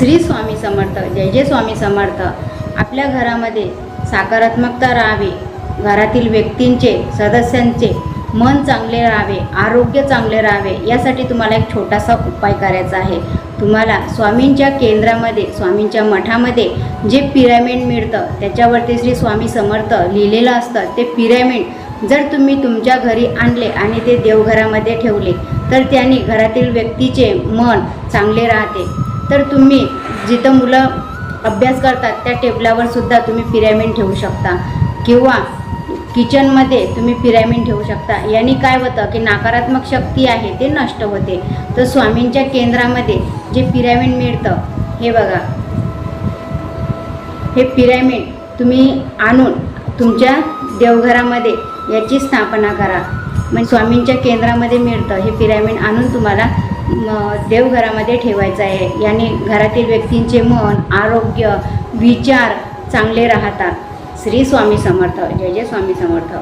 श्री स्वामी समर्थ जय जय स्वामी समर्थ. आपल्या घरामध्ये सकारात्मकता राहावी घरातील व्यक्तींचे सदस्यांचे मन चांगले राहावे आरोग्य चांगले राहावे यासाठी तुम्हाला एक छोटासा उपाय करायचा आहे. तुम्हाला स्वामींच्या केंद्रामध्ये स्वामींच्या मठामध्ये जे पिरॅमिड मिळतं त्याच्यावरती श्री स्वामी समर्थ लिहिलेलं असतं ते पिरॅमिड जर तुम्ही तुमच्या घरी आणले आणि ते देवघरामध्ये ठेवले तर त्याने घरातील व्यक्तीचे मन चांगले राहते. तर तुम्ही जिथं मुलं अभ्यास करतात त्या टेबलावर सुद्धा तुम्ही पिरॅमिड ठेवू शकता. किंवा किचनमध्ये तुम्ही पिरॅमिड ठेवू शकता. यांनी काय होतं की नकारात्मक शक्ती आहे ते नष्ट होते. तर स्वामींच्या केंद्रामध्ये जे पिरॅमिड मिळतं हे बघा. हे पिरॅमिड तुम्ही आणून तुमच्या देवघरामध्ये याची स्थापना करा. म्हणजे स्वामींच्या केंद्रामध्ये मिळतं हे पिरॅमिड आणून तुम्हाला देवघरामध्ये ठेवायचं आहे. याने घरातील व्यक्तींचे मन आरोग्य विचार चांगले राहतात. श्री स्वामी समर्थ. जय जय स्वामी समर्थ.